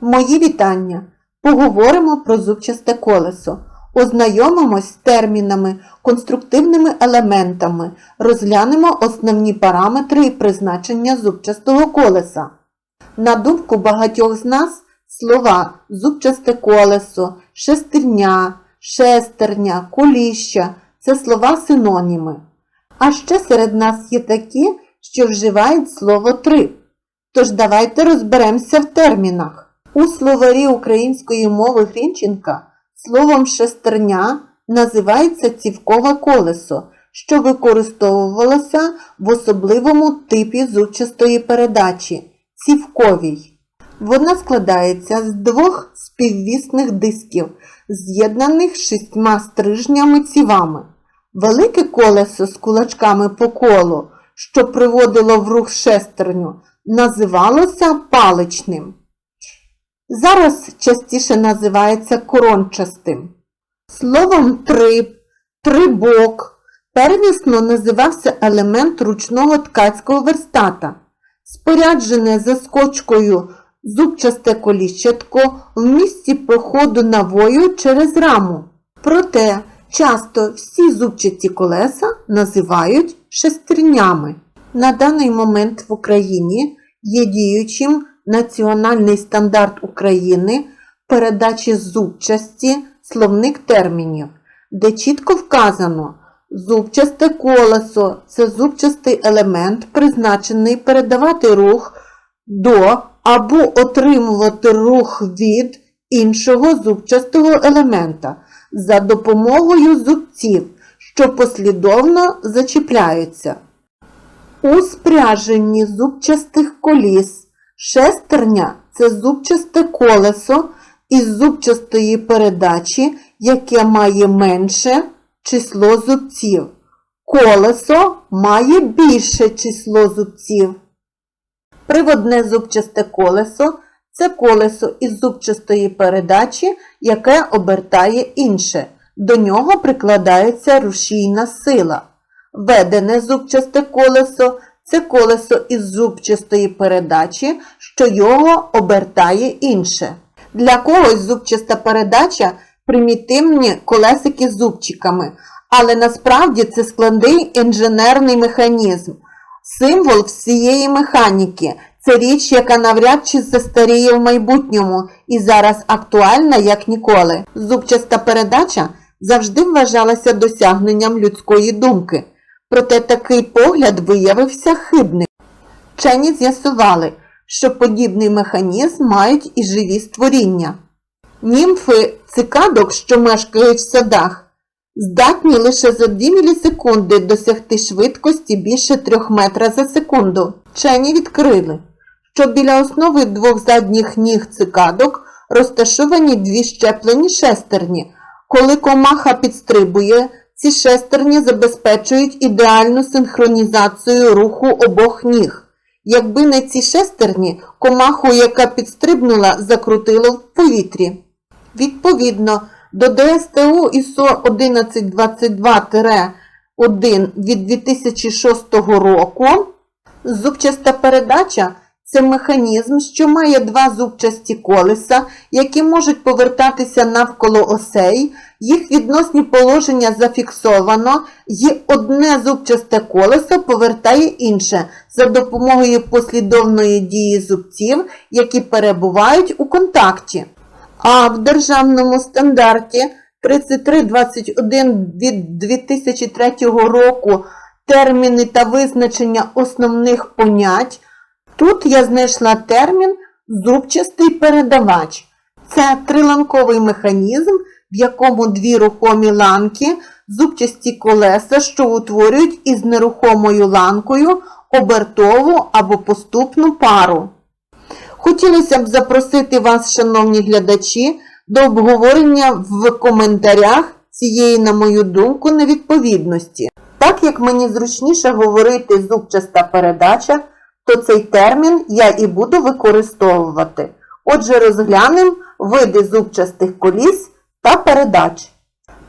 Мої вітання! Поговоримо про зубчасте колесо. Ознайомимось з термінами, конструктивними елементами, розглянемо основні параметри і призначення зубчастого колеса. На думку багатьох з нас, слова зубчасте колесо, шестерня, шестерня, коліща це слова синоніми. А ще серед нас є такі, що вживають слово трип. Тож давайте розберемося в термінах. У словарі української мови Грінченка словом шестерня називається цівкове колесо, що використовувалося в особливому типі зубчастої передачі цівковій. Вона складається з двох співвісних дисків, з'єднаних шістьма стрижнями цівами. Велике колесо з кулачками по колу, що приводило в рух шестерню, називалося паличним. Зараз частіше називається корончастим. Словом трип, трибок первісно називався елемент ручного ткацького верстата. Споряджене заскочкою зубчасте коліщатко в місці проходу навою через раму. Проте часто всі зубчасті колеса називають шестернями. На даний момент в Україні є діючим Національний стандарт України передачі зубчасті словник термінів, де чітко вказано, зубчасте колесо це зубчастий елемент, призначений передавати рух до або отримувати рух від іншого зубчастого елемента за допомогою зубців, що послідовно зачіпляються. У спряженні зубчастих коліс шестерня це зубчасте колесо із зубчастої передачі, яке має менше число зубців. Колесо має більше число зубців. Приводне зубчасте колесо це колесо із зубчастої передачі, яке обертає інше. До нього прикладається рушійна сила. Ведене зубчасте колесо це колесо із зубчастої передачі, що його обертає інше. Для когось зубчаста передача примітивні колесики з зубчиками, але насправді це складний інженерний механізм, символ всієї механіки. Це річ, яка навряд чи застаріє в майбутньому і зараз актуальна як ніколи. Зубчаста передача завжди вважалася досягненням людської думки. Проте такий погляд виявився хибним. Вчені з'ясували, що подібний механізм мають і живі створіння. Німфи цикадок, що мешкають в садах, здатні лише за 2 мілісекунди досягти швидкості більше 3 метра за секунду. Вчені відкрили, що біля основи двох задніх ніг цикадок розташовані дві щеплені шестерні. Коли комаха підстрибує, ці шестерні забезпечують ідеальну синхронізацію руху обох ніг. Якби не ці шестерні, комаху, яка підстрибнула, закрутило в повітрі. Відповідно до ДСТУ ІСО 1122-1 від 2006 року, зубчаста передача це механізм, що має два зубчасті колеса, які можуть повертатися навколо осей, їх відносні положення зафіксовано, і одне зубчасте колесо повертає інше за допомогою послідовної дії зубців, які перебувають у контакті. А в державному стандарті 3321 від 2003 року терміни та визначення основних понять. Тут я знайшла термін зубчастий передавач. Це триланковий механізм, в якому дві рухомі ланки, зубчасті колеса, що утворюють із нерухомою ланкою обертову або поступну пару. Хотілося б запросити вас, шановні глядачі, до обговорення в коментарях цієї, на мою думку, невідповідності. Так як мені зручніше говорити зубчаста передача, то цей термін я і буду використовувати. Отже, розглянемо види зубчастих коліс та передач.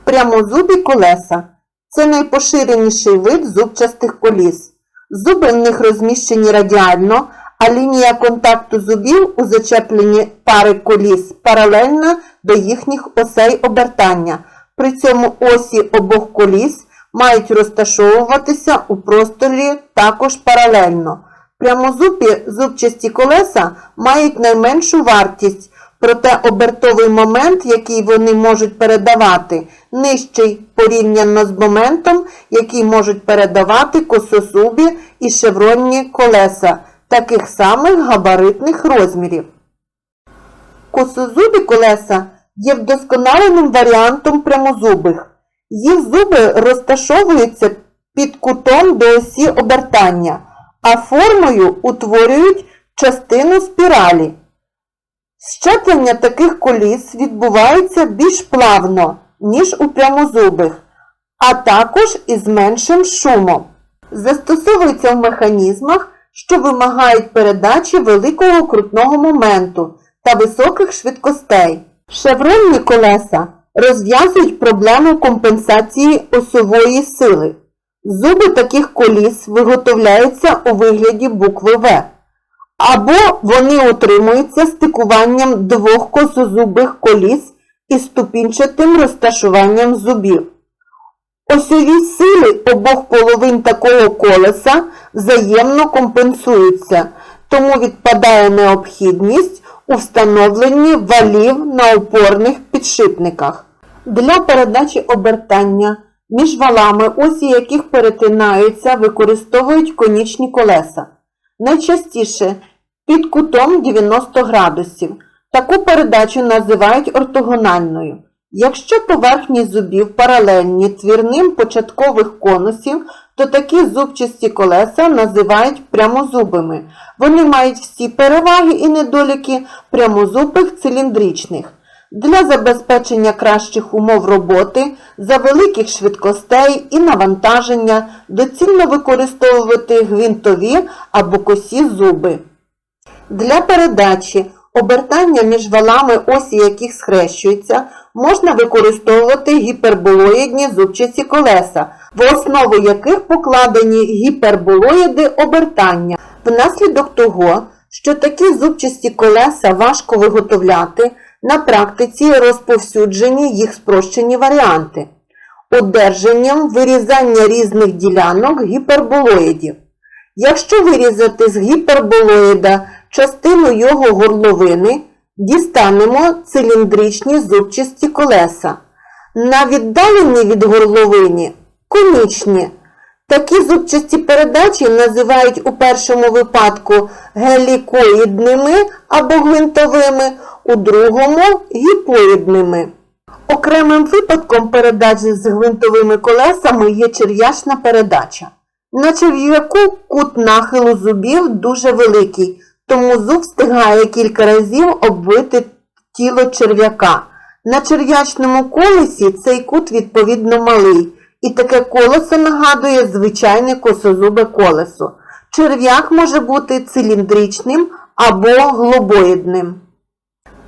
Прямозубі колеса це найпоширеніший вид зубчастих коліс. Зуби в них розміщені радіально, а лінія контакту зубів у зачепленні пари коліс паралельна до їхніх осей обертання. При цьому осі обох коліс мають розташовуватися у просторі також паралельно. Прямозубі зубчасті колеса мають найменшу вартість, проте обертовий момент, який вони можуть передавати, нижчий порівняно з моментом, який можуть передавати косозубі і шевронні колеса таких самих габаритних розмірів. Косозубі колеса є вдосконаленим варіантом прямозубих. Їх зуби розташовуються під кутом до осі обертання, а формою утворюють частину спіралі. Щеплення таких коліс відбувається більш плавно, ніж у прямозубих, а також із меншим шумом. Застосовується в механізмах, що вимагають передачі великого крутного моменту та високих швидкостей. Шевронні колеса розв'язують проблему компенсації осової сили. Зуби таких коліс виготовляються у вигляді букви В. Або вони утримуються стикуванням двох косозубих коліс із ступінчатим розташуванням зубів. Осьові сили обох половин такого колеса взаємно компенсуються, тому відпадає необхідність у встановленні валів на опорних підшипниках. Для передачі обертання між валами, осі яких перетинаються, використовують конічні колеса. Найчастіше під кутом 90 градусів. Таку передачу називають ортогональною. Якщо поверхні зубів паралельні твірним початкових конусів, то такі зубчасті колеса називають прямозубими. Вони мають всі переваги і недоліки прямозубих циліндричних. Для забезпечення кращих умов роботи, за великих швидкостей і навантаження доцільно використовувати гвинтові або косі зуби. Для передачі обертання між валами осі яких схрещуються, можна використовувати гіперболоїдні зубчасті колеса, в основу яких покладені гіперболоїди обертання. Внаслідок того, що такі зубчасті колеса важко виготовляти, на практиці розповсюджені їх спрощені варіанти. Одержанням вирізання різних ділянок гіперболоїдів. Якщо вирізати з гіперболоїда частину його горловини, дістанемо циліндричні зубчасті колеса. На віддаленні від горловини конічні. Такі зубчасті передачі називають у першому випадку гелікоїдними або гвинтовими, у другому гіпоїдними. Окремим випадком передачі з гвинтовими колесами є черв'ячна передача. На черв'яку кут нахилу зубів дуже великий, тому зуб встигає кілька разів оббити тіло черв'яка. На черв'ячному колесі цей кут відповідно малий, і таке колесо нагадує звичайне косозубе колесо. Черв'як може бути циліндричним або глобоїдним.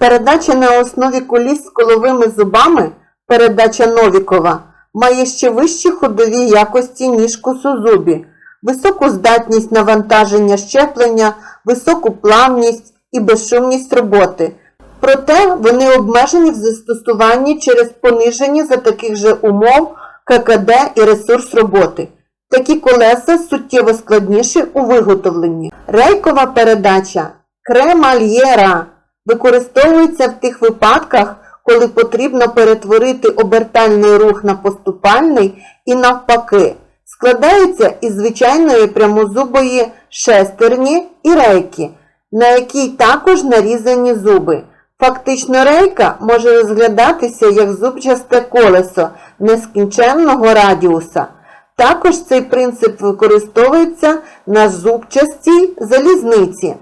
Передача на основі коліс з коловими зубами, передача Новікова, має ще вищі ходові якості, ніж косозубі, високу здатність навантаження щеплення, високу плавність і безшумність роботи. Проте вони обмежені в застосуванні через понижені за таких же умов ККД і ресурс роботи. Такі колеса суттєво складніші у виготовленні. Рейкова передача кремальєра використовується в тих випадках, коли потрібно перетворити обертальний рух на поступальний і навпаки. Складається із звичайної прямозубої шестерні і рейки, на якій також нарізані зуби. Фактично рейка може розглядатися як зубчасте колесо нескінченного радіуса. Також цей принцип використовується на зубчастій залізниці.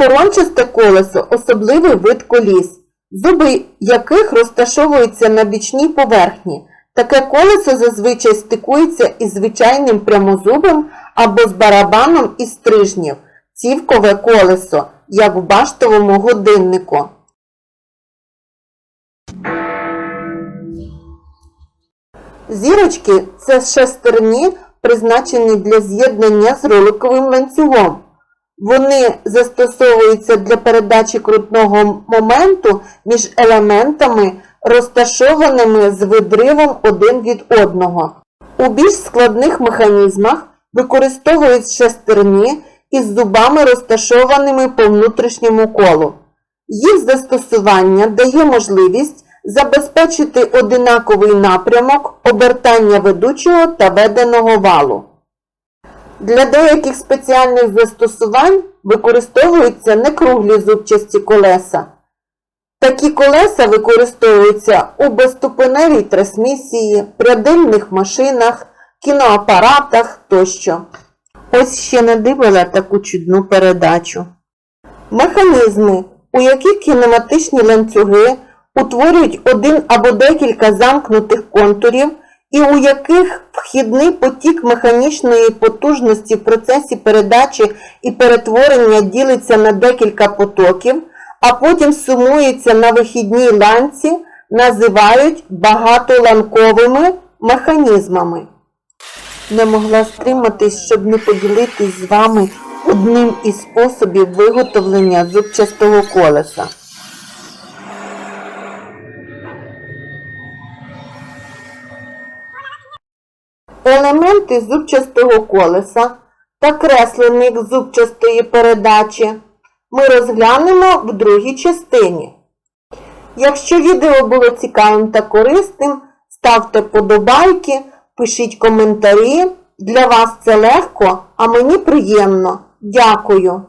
Корончасте колесо особливий вид коліс, зуби яких розташовуються на бічній поверхні. Таке колесо зазвичай стикується із звичайним прямозубом або з барабаном із стрижнів, цівкове колесо, як в баштовому годиннику. Зірочки це шестерні, призначені для з'єднання з роликовим ланцюгом. Вони застосовуються для передачі крутного моменту між елементами, розташованими з видривом один від одного. У більш складних механізмах використовують шестерні із зубами, розташованими по внутрішньому колу. Їх застосування дає можливість забезпечити одинаковий напрямок обертання ведучого та веденого валу. Для деяких спеціальних застосувань використовуються некруглі зубчасті колеса. Такі колеса використовуються у безступеневій трансмісії, прядильних машинах, кіноапаратах тощо. Ось ще не дивила таку чудну передачу. Механізми, у які кінематичні ланцюги утворюють один або декілька замкнутих контурів, і у яких вхідний потік механічної потужності в процесі передачі і перетворення ділиться на декілька потоків, а потім сумується на вихідній ланці, називають багатоланковими механізмами. Не могла стриматись, щоб не поділитись з вами одним із способів виготовлення зубчастого колеса. Елементи зубчастого колеса та кресленик зубчастої передачі ми розглянемо в другій частині. Якщо відео було цікавим та корисним, ставте подобайки, пишіть коментарі. Для вас це легко, а мені приємно. Дякую!